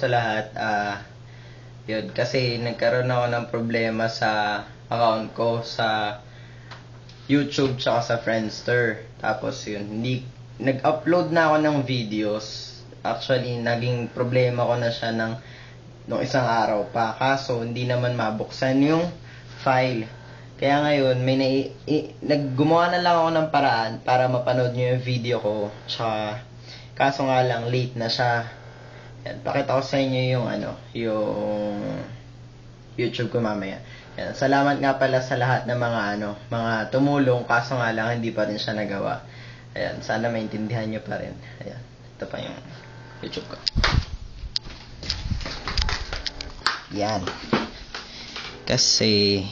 sa lahat, ah, yun, kasi nagkaroon ako ng problema sa account ko sa YouTube tsaka sa Friendster. Tapos yun, hindi, nag-upload na ako ng videos. Actually, naging problema ko na siya ng nung isang araw pa. Kaso, hindi naman mabuksan yung file. Kaya ngayon, may na, i, naggumawa na lang ako ng paraan para mapanood nyo yung video ko. Tsaka, kaso nga lang, late na siya. Yan, pakita ko sa inyo yung ano, yung YouTube ko mamaya. Yan, salamat nga pala sa lahat ng mga ano, mga tumulong kaso nga lang hindi pa rin siya nagawa. Ayan, sana maintindihan nyo pa rin. Ayan, ito pa yung YouTube ko. Yan. Kasi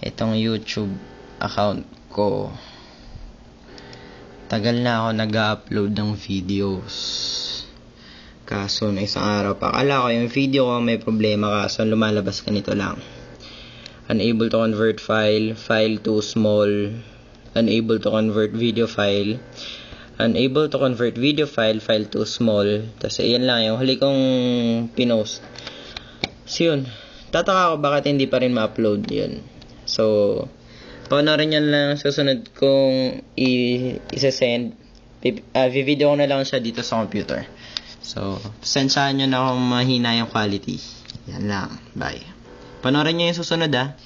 itong YouTube account ko tagal na ako nag-upload ng videos. Kaso, na isang araw pa. Akala ko yung video ko may problema kaso lumalabas ganito lang. Unable to convert file, file too small, unable to convert video file, unable to convert video file, file too small. Tapos, ayan lang yung huli kong pinost. So, yun. Tataka ako bakit hindi pa rin ma-upload yun. So, panoorin nyo lang susunod kong i- isa-send. Uh, video ko na lang siya dito sa computer. So, sensyahan nyo na kung mahina yung quality. Yan lang. Bye. Panoorin nyo yung susunod ah.